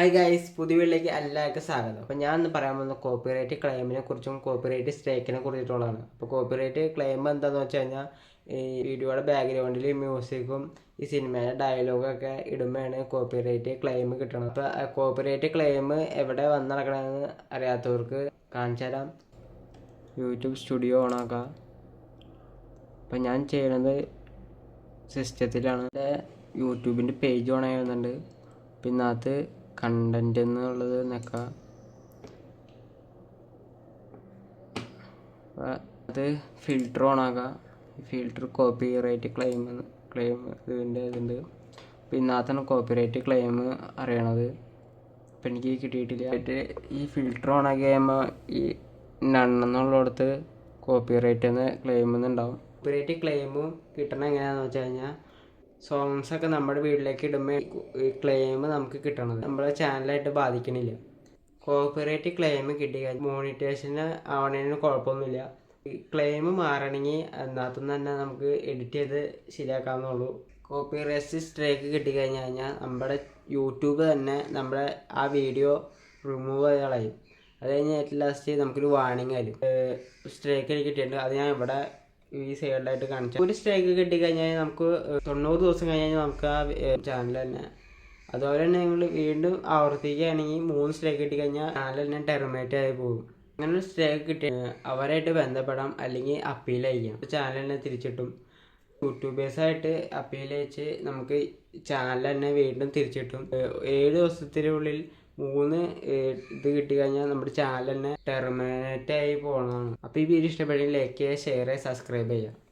Hi guys പുതിയ വീട്ടിലേക്ക് എല്ലാവർക്കും സ്വാഗതം. അപ്പോൾ ഞാൻ ഇന്ന് പറയാൻ പോകുന്ന കോപ്പിറൈറ്റ് ക്ലെയിമിനെ കുറിച്ചും കോപ്പിറൈറ്റ് സ്ട്രൈക്കിനെ കുറിച്ചിട്ടുള്ളതാണ്. അപ്പോൾ കോപ്പിറൈറ്റ് ക്ലെയിം എന്താണെന്ന് വെച്ച് കഴിഞ്ഞാൽ ഈ വീഡിയോയുടെ ബാക്ക്ഗ്രൗണ്ടിൽ മ്യൂസിക്കും ഈ സിനിമയുടെ ഡയലോഗൊക്കെ ഇടുമ്പോഴാണ് കോപ്പിറൈറ്റ് ക്ലെയിം കിട്ടണം അപ്പോൾ കോപ്പിറൈറ്റ് ക്ലെയിം എവിടെ വന്ന് നടക്കണമെന്ന് അറിയാത്തവർക്ക് കാണിച്ചു തരാം. യൂട്യൂബ് സ്റ്റുഡിയോ ഓണാക്കാം അപ്പം ഞാൻ ചെയ്യണത് സിസ്റ്റത്തിലാണ് യൂട്യൂബിന്റെ പേജ് ഓൺ വന്നിട്ടുണ്ട് പിന്നെ അത് കണ്ടന്റ് എന്നുള്ളത് നിൽക്കുക അത് ഫിൽറ്റർ ഓൺ ആക്കുക. Filter copyright claim claim ഇതിന്റെ ഇതുണ്ട് പിന്നെ അതാണ് കോപ്പി റൈറ്റ് ക്ലെയിം അറിയണത്. അപ്പം എനിക്ക് കിട്ടിയിട്ടില്ല. എന്നിട്ട് ഈ ഫിൽറ്റർ ഓൺ ആക്കി കഴിയുമ്പോൾ ഈ നണ്ണെന്നുള്ളിടത്ത് കോപ്പി റൈറ്റ് എന്ന് ക്ലെയിം ഉണ്ടാവും കോപ്പി റൈറ്റ് ക്ലെയിമും കിട്ടണ എങ്ങനെയാണെന്ന് വെച്ച് കഴിഞ്ഞാൽ സോങ്സ് ഒക്കെ നമ്മുടെ വീട്ടിലേക്ക് ഇടുമ്പോൾ ക്ലെയിം നമുക്ക് കിട്ടണത്. നമ്മളെ ചാനലായിട്ട് ബാധിക്കണില്ല. കോപ്പിറൈറ്റ് ക്ലെയിം കിട്ടി. മോണിറ്റേഷന് ആവണേനും കുഴപ്പമൊന്നുമില്ല. ക്ലെയിം മാറണമെങ്കിൽ അതിനകത്തുനിന്ന് തന്നെ നമുക്ക് എഡിറ്റ് ചെയ്ത് ശരിയാക്കാവുന്നുള്ളൂ കോപ്പി കോപ്പിറൈറ്റ് സ്ട്രൈക്ക് കിട്ടിക്കഴിഞ്ഞ് കഴിഞ്ഞാൽ നമ്മുടെ യൂട്യൂബ് തന്നെ നമ്മുടെ ആ വീഡിയോ റിമൂവ് ചെയ്ത് കളയും. അത് കഴിഞ്ഞ് ഏറ്റവും ലാസ്റ്റ് നമുക്കൊരു വാണിംഗ് ആയിരിക്കും സ്ട്രൈക്ക് കിട്ടിയിട്ടുണ്ട്. അത് ഞാൻ ഇവിടെ ഈ സൈഡിലായിട്ട് കാണിച്ചു ഒരു സ്ട്രൈക്ക് കിട്ടിക്കഴിഞ്ഞാൽ നമുക്ക് തൊണ്ണൂറ് ദിവസം കഴിഞ്ഞാൽ നമുക്ക് ആ ചാനൽ തന്നെ. അതുപോലെ തന്നെ നിങ്ങൾ വീണ്ടും ആവർത്തിക്കുകയാണെങ്കിൽ മൂന്ന് സ്ട്രൈക്ക് കിട്ടിക്കഴിഞ്ഞാൽ ചാനൽ തന്നെ ടെർമിനേറ്റ് ആയി പോകും. അങ്ങനെ ഒരു സ്ട്രൈക്ക് കിട്ടി അവരായിട്ട് ബന്ധപ്പെടാം അല്ലെങ്കിൽ അപ്പീൽ അയക്കാം. ചാനൽ തന്നെ തിരിച്ചിട്ടും. യൂട്യൂബേഴ്സായിട്ട് അപ്പീൽ അയച്ച് നമുക്ക് ചാനൽ തന്നെ വീണ്ടും തിരിച്ചിട്ടും. ഏഴ് ദിവസത്തിനുള്ളിൽ മൂന്ന് ഇത് കിട്ടിക്കഴിഞ്ഞാൽ നമ്മുടെ ചാനൽ തന്നെ ടെർമിനേറ്റ് ആയി പോകണതാണ് അപ്പോൾ ഈ വീഡിയോ ഇഷ്ടപ്പെട്ടെങ്കിൽ ലൈക്ക് ചെയ്യുക ഷെയർ ചെയ്യുക സബ്സ്ക്രൈബ് ചെയ്യുക.